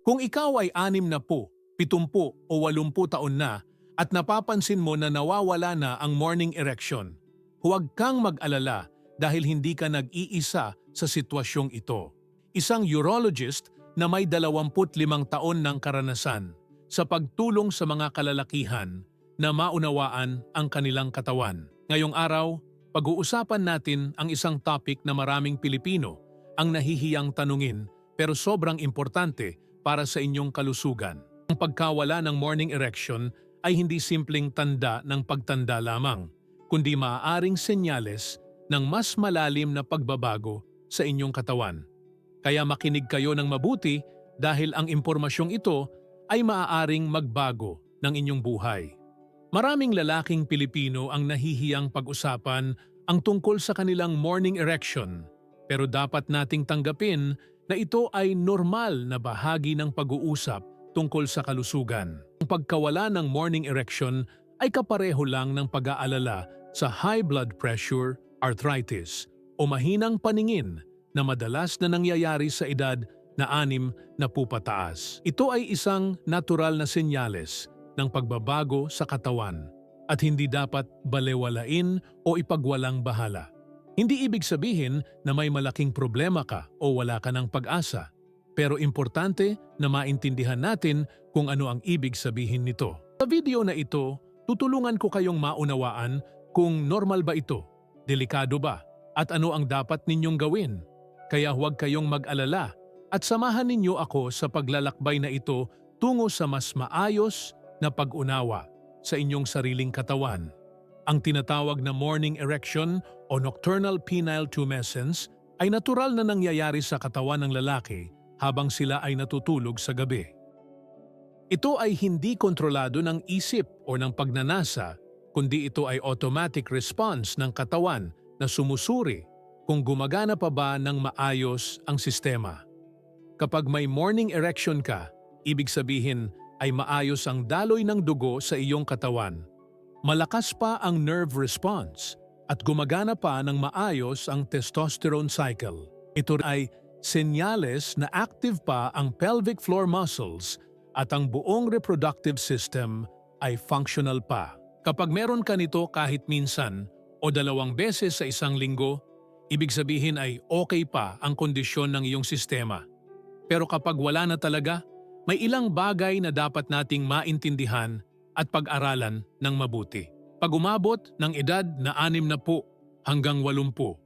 Kung ikaw ay anim na po, pitumpu o walumpu taon na at napapansin mo na nawawala na ang morning erection, huwag kang mag-alala dahil hindi ka nag-iisa sa sitwasyong ito. Isang urologist na may 25 taon ng karanasan sa pagtulong sa mga kalalakihan na maunawaan ang kanilang katawan. Ngayong araw, pag-uusapan natin ang isang topic na maraming Pilipino ang nahihiyang tanungin pero sobrang importante para sa inyong kalusugan. Ang pagkawala ng morning erection ay hindi simpleng tanda ng pagtanda lamang, kundi maaaring senyales ng mas malalim na pagbabago sa inyong katawan. Kaya makinig kayo ng mabuti dahil ang impormasyong ito ay maaaring magbago ng inyong buhay. Maraming lalaking Pilipino ang nahihiyang pag-usapan ang tungkol sa kanilang morning erection, pero dapat nating tanggapin na ito ay normal na bahagi ng pag-uusap tungkol sa kalusugan. Ang pagkawala ng morning erection ay kapareho lang ng pag-aalala sa high blood pressure, arthritis, o mahinang paningin na madalas na nangyayari sa edad na anim na pupataas. Ito ay isang natural na senyales ng pagbabago sa katawan at hindi dapat balewalain o ipagwalang bahala. Hindi ibig sabihin na may malaking problema ka o wala ka ng pag-asa, pero importante na maintindihan natin kung ano ang ibig sabihin nito. Sa video na ito, tutulungan ko kayong maunawaan kung normal ba ito, delikado ba, at ano ang dapat ninyong gawin. Kaya huwag kayong mag-alala at samahan ninyo ako sa paglalakbay na ito tungo sa mas maayos na pag-unawa sa inyong sariling katawan. Ang tinatawag na morning erection o nocturnal penile tumescence ay natural na nangyayari sa katawan ng lalaki habang sila ay natutulog sa gabi. Ito ay hindi kontrolado ng isip o ng pagnanasa, kundi ito ay automatic response ng katawan na sumusuri kung gumagana pa ba ng maayos ang sistema. Kapag may morning erection ka, ibig sabihin ay maayos ang daloy ng dugo sa iyong katawan. Malakas pa ang nerve response at gumagana pa ng maayos ang testosterone cycle. Ito ay senyales na active pa ang pelvic floor muscles at ang buong reproductive system ay functional pa. Kapag meron ka nito kahit minsan o dalawang beses sa isang linggo, ibig sabihin ay okay pa ang kondisyon ng iyong sistema. Pero kapag wala na talaga, may ilang bagay na dapat nating maintindihan at pag-aralan ng mabuti. Pag umabot ng edad na anim na po hanggang walumpu,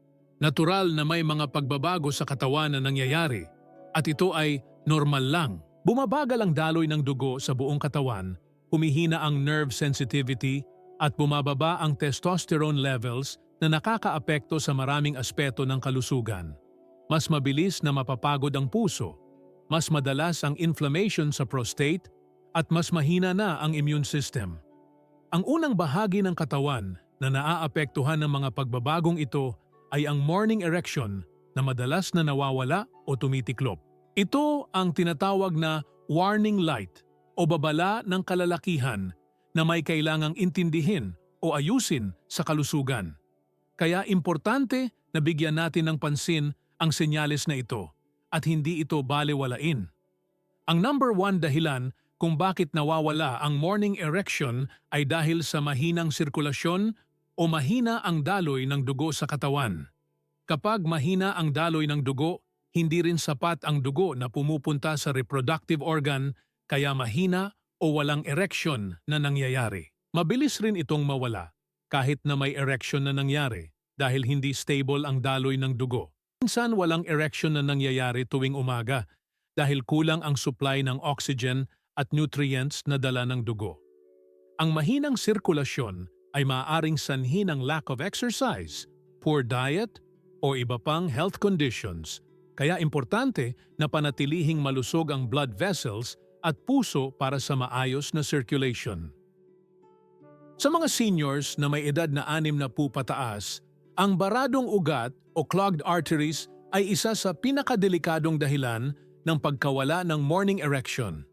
natural na may mga pagbabago sa katawan na nangyayari at ito ay normal lang. Bumabagal ang daloy ng dugo sa buong katawan, humihina ang nerve sensitivity at bumababa ang testosterone levels na nakakaapekto sa maraming aspeto ng kalusugan. Mas mabilis na mapapagod ang puso, mas madalas ang inflammation sa prostate at mas mahina na ang immune system. Ang unang bahagi ng katawan na naaapektuhan ng mga pagbabagong ito ay ang morning erection na madalas na nawawala o tumitiklop. Ito ang tinatawag na warning light o babala ng kalalakihan na may kailangang intindihin o ayusin sa kalusugan. Kaya importante na bigyan natin ng pansin ang senyales na ito at hindi ito balewalain. Ang number one dahilan kung bakit nawawala ang morning erection ay dahil sa mahinang sirkulasyon o mahina ang daloy ng dugo sa katawan. Kapag mahina ang daloy ng dugo, hindi rin sapat ang dugo na pumupunta sa reproductive organ kaya mahina o walang erection na nangyayari. Mabilis rin itong mawala kahit na may erection na nangyari dahil hindi stable ang daloy ng dugo. Minsan walang erection na nangyayari tuwing umaga dahil kulang ang supply ng oxygen at nutrients na dala ng dugo. Ang mahinang sirkulasyon ay maaaring sanhi ng lack of exercise, poor diet, o iba pang health conditions. Kaya importante na panatilihing malusog ang blood vessels at puso para sa maayos na circulation. Sa mga seniors na may edad na anim na po pataas, ang baradong ugat o clogged arteries ay isa sa pinakadelikadong dahilan ng pagkawala ng morning erection.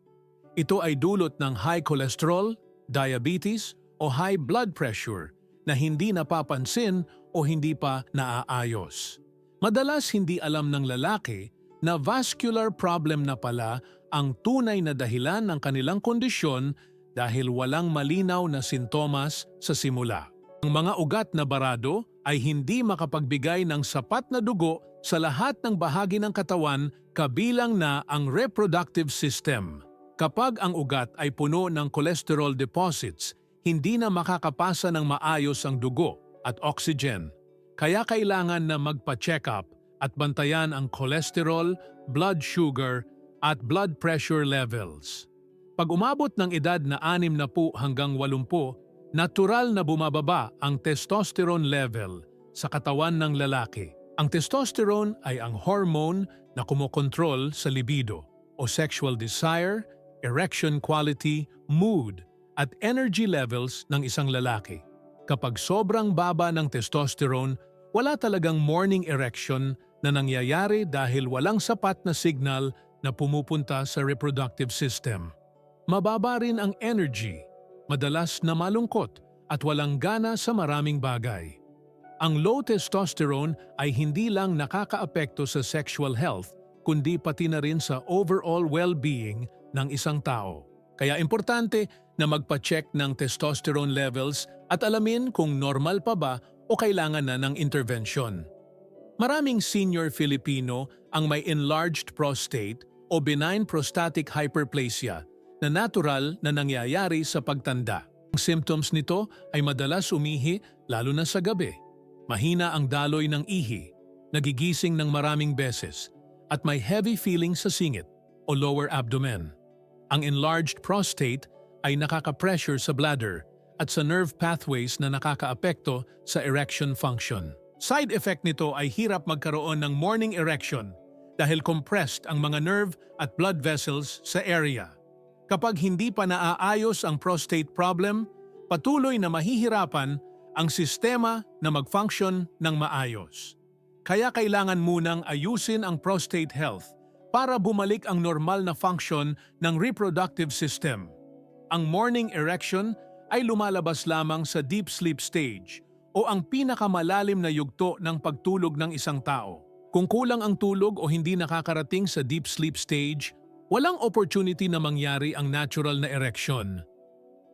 Ito ay dulot ng high cholesterol, diabetes o high blood pressure na hindi napapansin o hindi pa naaayos. Madalas hindi alam ng lalaki na vascular problem na pala ang tunay na dahilan ng kanilang kondisyon dahil walang malinaw na sintomas sa simula. Ang mga ugat na barado ay hindi makapagbigay ng sapat na dugo sa lahat ng bahagi ng katawan kabilang na ang reproductive system. Kapag ang ugat ay puno ng cholesterol deposits, hindi na makakapasa ng maayos ang dugo at oxygen. Kaya kailangan na magpa-check up at bantayan ang cholesterol, blood sugar at blood pressure levels. Pag umabot ng edad na 60 hanggang 80, natural na bumababa ang testosterone level sa katawan ng lalaki. Ang testosterone ay ang hormone na kumokontrol sa libido o sexual desire, erection quality, mood, at energy levels ng isang lalaki. Kapag sobrang baba ng testosterone, wala talagang morning erection na nangyayari dahil walang sapat na signal na pumupunta sa reproductive system. Mababa rin ang energy, madalas na malungkot at walang gana sa maraming bagay. Ang low testosterone ay hindi lang nakakaapekto sa sexual health, kundi pati na rin sa overall well-being ng isang tao. Kaya importante na magpa-check ng testosterone levels at alamin kung normal pa ba o kailangan na ng intervention. Maraming senior Filipino ang may enlarged prostate o benign prostatic hyperplasia na natural na nangyayari sa pagtanda. Ang symptoms nito ay madalas umihi lalo na sa gabi. Mahina ang daloy ng ihi, nagigising ng maraming beses, at may heavy feeling sa singit o lower abdomen. Ang enlarged prostate ay nakaka-pressure sa bladder at sa nerve pathways na nakakaapekto sa erection function. Side effect nito ay hirap magkaroon ng morning erection dahil compressed ang mga nerve at blood vessels sa area. Kapag hindi pa naaayos ang prostate problem, patuloy na mahihirapan ang sistema na mag-function ng maayos. Kaya kailangan munang ayusin ang prostate health para bumalik ang normal na function ng reproductive system. Ang morning erection ay lumalabas lamang sa deep sleep stage o ang pinakamalalim na yugto ng pagtulog ng isang tao. Kung kulang ang tulog o hindi nakakarating sa deep sleep stage, walang opportunity na mangyari ang natural na erection.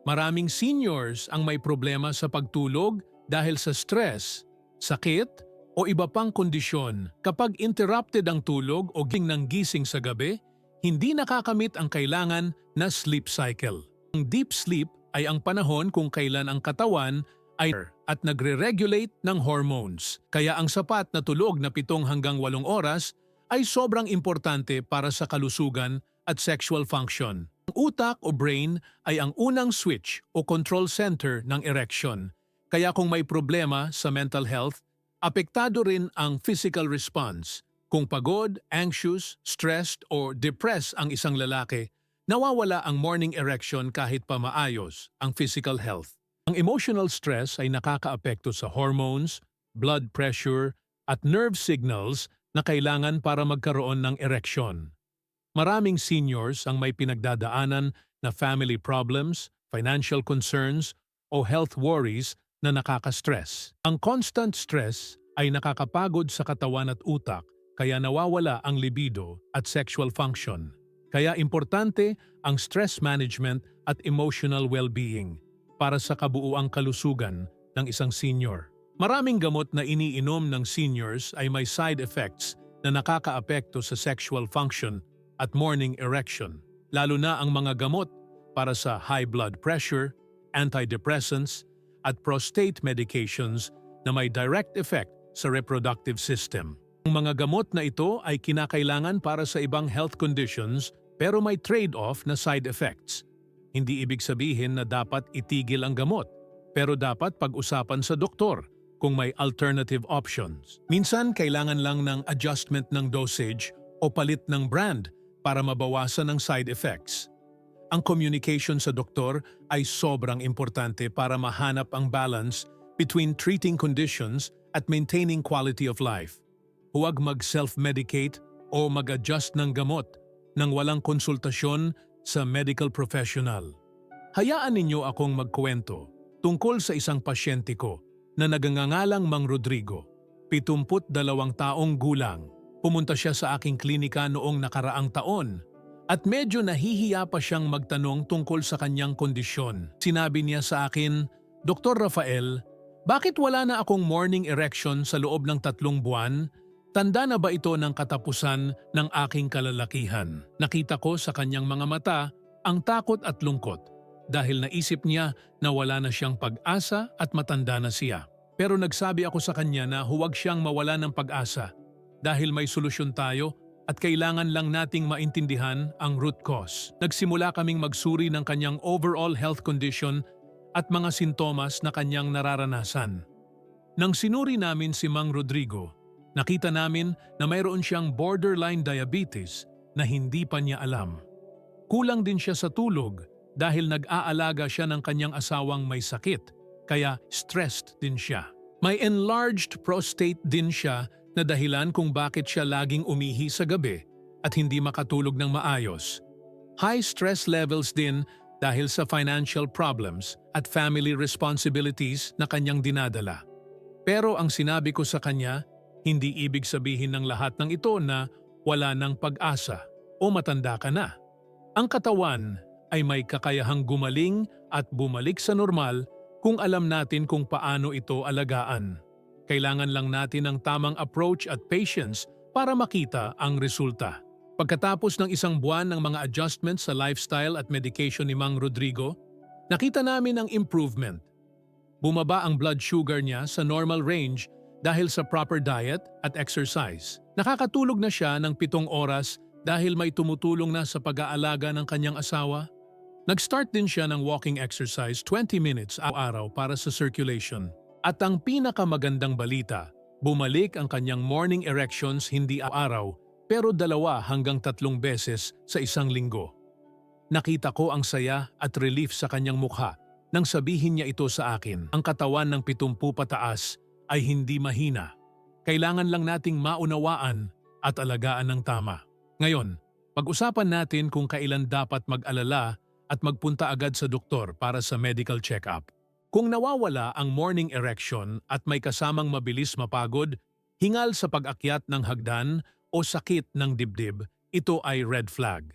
Maraming seniors ang may problema sa pagtulog dahil sa stress, sakit, o iba pang kondisyon. Kapag interrupted ang tulog o ging ng gising sa gabi, hindi nakakamit ang kailangan na sleep cycle. Ang deep sleep ay ang panahon kung kailan ang katawan ay at nagre-regulate ng hormones. Kaya ang sapat na tulog na pitong hanggang walong oras ay sobrang importante para sa kalusugan at sexual function. Ang utak o brain ay ang unang switch o control center ng erection. Kaya kung may problema sa mental health, apektado rin ang physical response. Kung pagod, anxious, stressed, or depressed ang isang lalaki, nawawala ang morning erection kahit pa maayos ang physical health. Ang emotional stress ay nakakaapekto sa hormones, blood pressure, at nerve signals na kailangan para magkaroon ng ereksyon. Maraming seniors ang may pinagdadaanan na family problems, financial concerns, o health worries na nakaka-stress. Ang constant stress ay nakakapagod sa katawan at utak kaya nawawala ang libido at sexual function. Kaya importante ang stress management at emotional well-being para sa kabuuang kalusugan ng isang senior. Maraming gamot na iniinom ng seniors ay may side effects na nakakaapekto sa sexual function at morning erection, lalo na ang mga gamot para sa high blood pressure, antidepressants, at prostate medications na may direct effect sa reproductive system. Ang mga gamot na ito ay kinakailangan para sa ibang health conditions pero may trade-off na side effects. Hindi ibig sabihin na dapat itigil ang gamot, pero dapat pag-usapan sa doktor kung may alternative options. Minsan kailangan lang ng adjustment ng dosage o palit ng brand para mabawasan ang side effects. Ang communication sa doktor ay sobrang importante para mahanap ang balance between treating conditions at maintaining quality of life. Huwag mag-self-medicate o mag-adjust ng gamot nang walang konsultasyon sa medical professional. Hayaan ninyo akong magkwento tungkol sa isang pasyente ko na nagangangalang Mang Rodrigo, 72 taong gulang. Pumunta siya sa aking klinika noong nakaraang taon At medyo nahihiya pa siyang magtanong tungkol sa kanyang kondisyon. Sinabi niya sa akin, Dr. Rafael, bakit wala na akong morning erection sa loob ng tatlong buwan? Tanda na ba ito ng katapusan ng aking kalalakihan? Nakita ko sa kanyang mga mata ang takot at lungkot dahil naisip niya na wala na siyang pag-asa at matanda na siya. Pero nagsabi ako sa kanya na huwag siyang mawala ng pag-asa dahil may solusyon tayo at kailangan lang nating maintindihan ang root cause. Nagsimula kaming magsuri ng kanyang overall health condition at mga sintomas na kanyang nararanasan. Nang sinuri namin si Mang Rodrigo, nakita namin na mayroon siyang borderline diabetes na hindi pa niya alam. Kulang din siya sa tulog dahil nag-aalaga siya ng kanyang asawang may sakit, kaya stressed din siya. May enlarged prostate din siya na dahilan kung bakit siya laging umihi sa gabi at hindi makatulog ng maayos. High stress levels din dahil sa financial problems at family responsibilities na kanyang dinadala. Pero ang sinabi ko sa kanya, hindi ibig sabihin ng lahat ng ito na wala ng pag-asa o matanda ka na. Ang katawan ay may kakayahang gumaling at bumalik sa normal kung alam natin kung paano ito alagaan. Kailangan lang natin ng tamang approach at patience para makita ang resulta. Pagkatapos ng isang buwan ng mga adjustments sa lifestyle at medication ni Mang Rodrigo, nakita namin ang improvement. Bumaba ang blood sugar niya sa normal range dahil sa proper diet at exercise. Nakakatulog na siya ng pitong oras dahil may tumutulong na sa pag-aalaga ng kanyang asawa. Nag-start din siya ng walking exercise 20 minutes araw para sa circulation. At ang pinakamagandang balita, bumalik ang kanyang morning erections hindi araw pero dalawa hanggang tatlong beses sa isang linggo. Nakita ko ang saya at relief sa kanyang mukha nang sabihin niya ito sa akin. Ang katawan ng pitumpu pataas ay hindi mahina. Kailangan lang nating maunawaan at alagaan ng tama. Ngayon, pag-usapan natin kung kailan dapat mag-alala at magpunta agad sa doktor para sa medical check-up. Kung nawawala ang morning erection at may kasamang mabilis mapagod, hingal sa pag-akyat ng hagdan o sakit ng dibdib, ito ay red flag.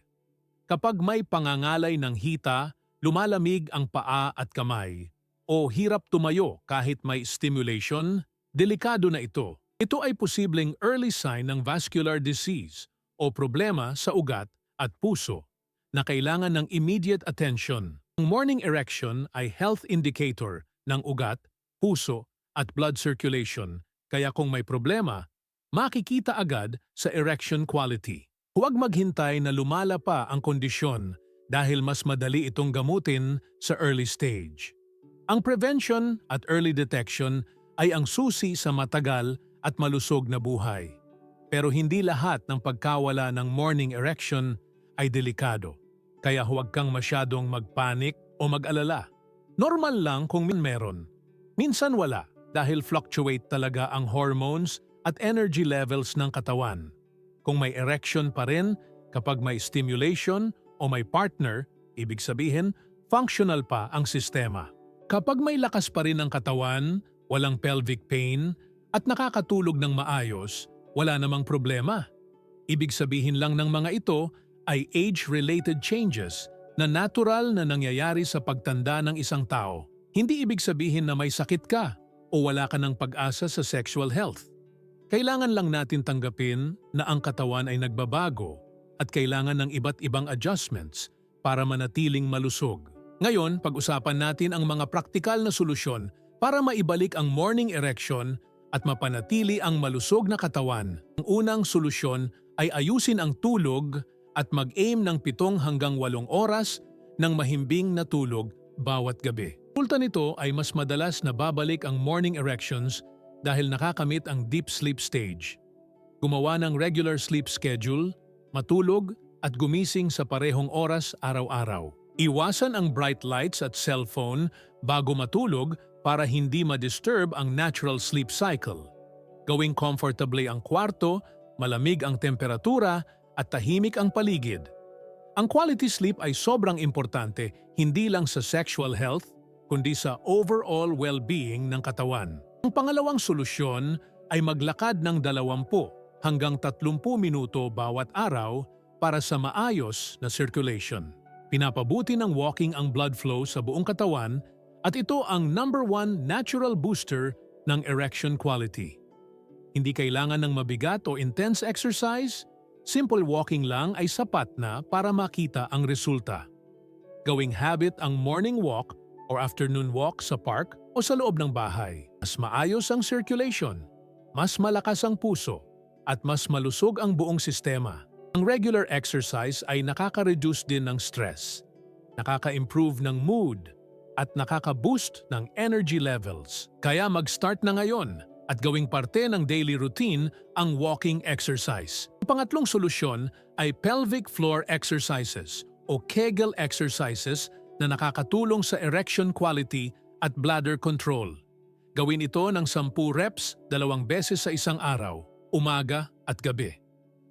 Kapag may pangangalay ng hita, lumalamig ang paa at kamay, o hirap tumayo kahit may stimulation, delikado na ito. Ito ay posibleng early sign ng vascular disease o problema sa ugat at puso na kailangan ng immediate attention. Ang morning erection ay health indicator ng ugat, puso at blood circulation kaya kung may problema, makikita agad sa erection quality. Huwag maghintay na lumala pa ang kondisyon dahil mas madali itong gamutin sa early stage. Ang prevention at early detection ay ang susi sa matagal at malusog na buhay. Pero hindi lahat ng pagkawala ng morning erection ay delikado. Kaya huwag kang masyadong magpanik o mag-alala. Normal lang kung min meron. Minsan wala dahil fluctuate talaga ang hormones at energy levels ng katawan. Kung may erection pa rin kapag may stimulation o may partner, ibig sabihin, functional pa ang sistema. Kapag may lakas pa rin ang katawan, walang pelvic pain, at nakakatulog ng maayos, wala namang problema. Ibig sabihin lang ng mga ito ay age-related changes na natural na nangyayari sa pagtanda ng isang tao. Hindi ibig sabihin na may sakit ka o wala ka ng pag-asa sa sexual health. Kailangan lang natin tanggapin na ang katawan ay nagbabago at kailangan ng iba't ibang adjustments para manatiling malusog. Ngayon, pag-usapan natin ang mga praktikal na solusyon para maibalik ang morning erection at mapanatili ang malusog na katawan. Ang unang solusyon ay ayusin ang tulog at mag-aim ng pitong hanggang walong oras ng mahimbing na tulog bawat gabi. Resulta nito ay mas madalas na babalik ang morning erections dahil nakakamit ang deep sleep stage. Gumawa ng regular sleep schedule, matulog at gumising sa parehong oras araw-araw. Iwasan ang bright lights at cellphone bago matulog para hindi ma-disturb ang natural sleep cycle. Gawing comfortably ang kwarto, malamig ang temperatura at tahimik ang paligid. Ang quality sleep ay sobrang importante hindi lang sa sexual health, kundi sa overall well-being ng katawan. Ang pangalawang solusyon ay maglakad ng 20 hanggang 30 minuto bawat araw para sa maayos na circulation. Pinapabuti ng walking ang blood flow sa buong katawan at ito ang number one natural booster ng erection quality. Hindi kailangan ng mabigat o intense exercise, simple walking lang ay sapat na para makita ang resulta. Gawing habit ang morning walk or afternoon walk sa park o sa loob ng bahay. Mas maayos ang circulation, mas malakas ang puso, at mas malusog ang buong sistema. Ang regular exercise ay nakaka-reduce din ng stress, nakaka-improve ng mood, at nakaka-boost ng energy levels. Kaya mag-start na ngayon at gawing parte ng daily routine ang walking exercise. Ang pangatlong solusyon ay pelvic floor exercises o Kegel exercises na nakakatulong sa erection quality at bladder control. Gawin ito ng 10 reps dalawang beses sa isang araw, umaga at gabi.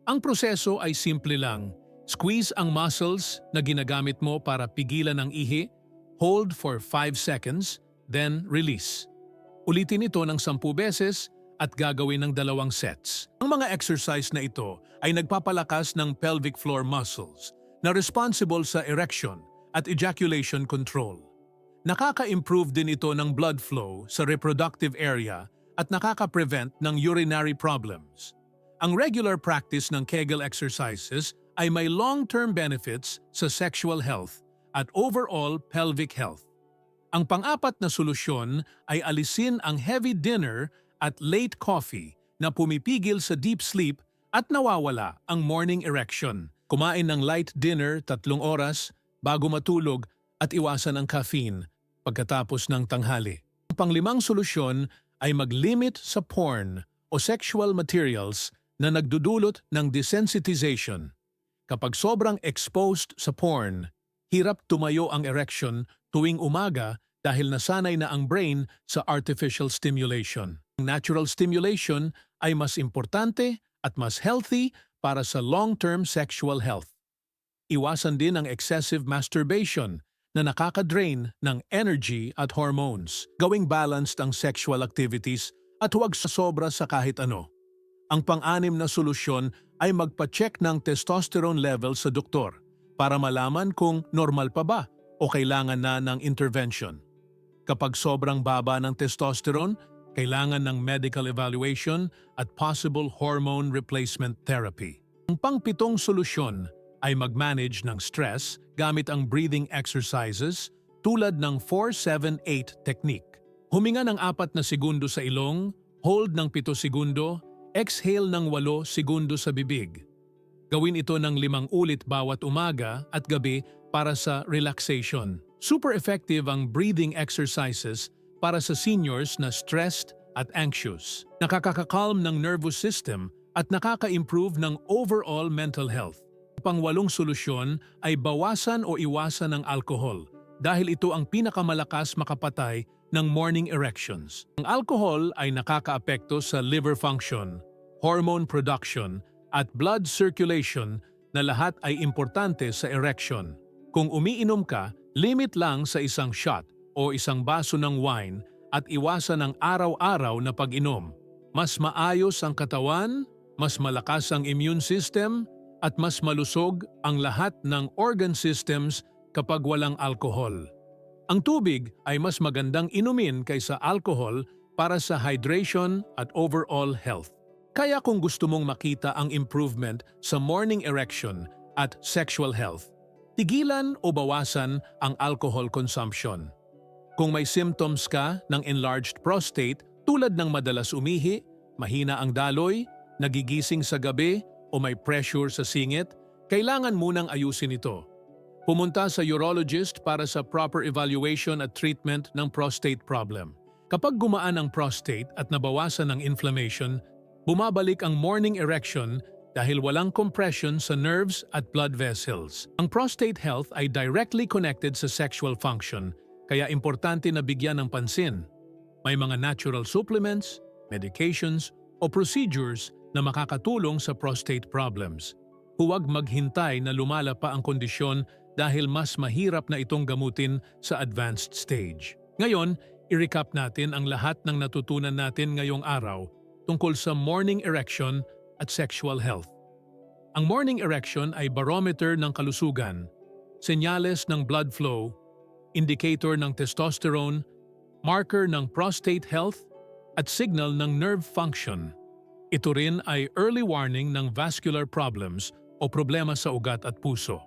Ang proseso ay simple lang. Squeeze ang muscles na ginagamit mo para pigilan ang ihi, hold for 5 seconds, then release. Ulitin ito ng 10 beses at gagawin ng dalawang sets. Ang mga exercise na ito ay nagpapalakas ng pelvic floor muscles na responsible sa erection at ejaculation control. Nakaka-improve din ito ng blood flow sa reproductive area at nakaka-prevent ng urinary problems. Ang regular practice ng Kegel exercises ay may long-term benefits sa sexual health at overall pelvic health. Ang pang-apat na solusyon ay alisin ang heavy dinner at late coffee na pumipigil sa deep sleep at nawawala ang morning erection. Kumain ng light dinner tatlong oras bago matulog at iwasan ang caffeine pagkatapos ng tanghali. Ang panglimang solusyon ay mag-limit sa porn o sexual materials na nagdudulot ng desensitization. Kapag sobrang exposed sa porn, hirap tumayo ang erection tuwing umaga dahil nasanay na ang brain sa artificial stimulation. Natural stimulation ay mas importante at mas healthy para sa long-term sexual health. Iwasan din ang excessive masturbation na nakaka-drain ng energy at hormones. Gawing balanced ang sexual activities at huwag sa sobra sa kahit ano. Ang pang-anim na solusyon ay magpa-check ng testosterone level sa doktor para malaman kung normal pa ba o kailangan na ng intervention. Kapag sobrang baba ng testosterone, kailangan ng medical evaluation at possible hormone replacement therapy. Ang pangpitong solusyon ay mag-manage ng stress gamit ang breathing exercises tulad ng 4-7-8 technique. Huminga ng 4 na segundo sa ilong, hold ng 7 segundo, exhale ng 8 segundo sa bibig. Gawin ito ng limang ulit bawat umaga at gabi para sa relaxation. Super effective ang breathing exercises para sa seniors na stressed at anxious. Nakakakalm ng nervous system at nakaka-improve ng overall mental health. Pangwalong solusyon ay bawasan o iwasan ng alcohol dahil ito ang pinakamalakas makapatay ng morning erections. Ang alcohol ay nakakaapekto sa liver function, hormone production at blood circulation na lahat ay importante sa erection. Kung umiinom ka, limit lang sa isang shot o isang baso ng wine at iwasan ang araw-araw na pag-inom. Mas maayos ang katawan, mas malakas ang immune system, at mas malusog ang lahat ng organ systems kapag walang alkohol. Ang tubig ay mas magandang inumin kaysa alcohol para sa hydration at overall health. Kaya kung gusto mong makita ang improvement sa morning erection at sexual health, tigilan o bawasan ang alcohol consumption. Kung may symptoms ka ng enlarged prostate tulad ng madalas umihi, mahina ang daloy, nagigising sa gabi o may pressure sa singit, kailangan munang ayusin ito. Pumunta sa urologist para sa proper evaluation at treatment ng prostate problem. Kapag gumaan ang prostate at nabawasan ang inflammation, bumabalik ang morning erection dahil walang compression sa nerves at blood vessels. Ang prostate health ay directly connected sa sexual function kaya importante na bigyan ng pansin. May mga natural supplements, medications, o procedures na makakatulong sa prostate problems. Huwag maghintay na lumala pa ang kondisyon dahil mas mahirap na itong gamutin sa advanced stage. Ngayon, i-recap natin ang lahat ng natutunan natin ngayong araw tungkol sa morning erection at sexual health. Ang morning erection ay barometer ng kalusugan, senyales ng blood flow, indicator ng testosterone, marker ng prostate health, at signal ng nerve function. Ito rin ay early warning ng vascular problems o problema sa ugat at puso.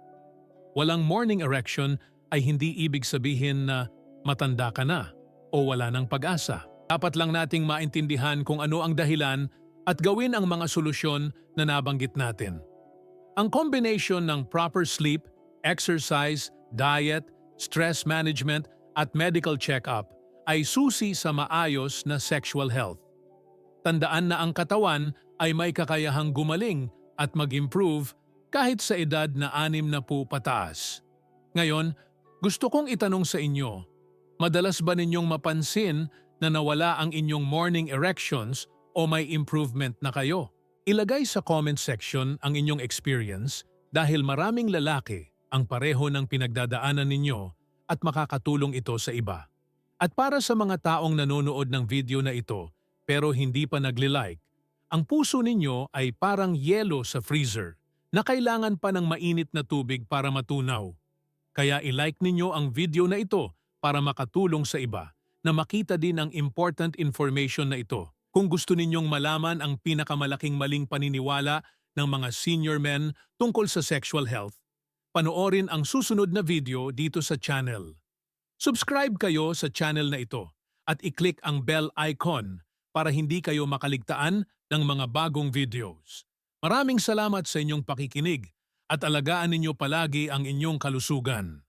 Walang morning erection ay hindi ibig sabihin na matanda ka na o wala ng pag-asa. Dapat lang nating maintindihan kung ano ang dahilan at gawin ang mga solusyon na nabanggit natin. Ang combination ng proper sleep, exercise, diet, stress management at medical check-up ay susi sa maayos na sexual health. Tandaan na ang katawan ay may kakayahang gumaling at mag-improve kahit sa edad na anim na po pataas. Ngayon, gusto kong itanong sa inyo, madalas ba ninyong mapansin na nawala ang inyong morning erections o may improvement na kayo? Ilagay sa comment section ang inyong experience dahil maraming lalaki ang pareho ng pinagdadaanan ninyo at makakatulong ito sa iba. At para sa mga taong nanonood ng video na ito pero hindi pa nagli-like, ang puso ninyo ay parang yelo sa freezer na kailangan pa ng mainit na tubig para matunaw. Kaya i-like ninyo ang video na ito para makatulong sa iba na makita din ang important information na ito. Kung gusto ninyong malaman ang pinakamalaking maling paniniwala ng mga senior men tungkol sa sexual health, panoorin ang susunod na video dito sa channel. Subscribe kayo sa channel na ito at i-click ang bell icon para hindi kayo makaligtaan ng mga bagong videos. Maraming salamat sa inyong pakikinig at alagaan ninyo palagi ang inyong kalusugan.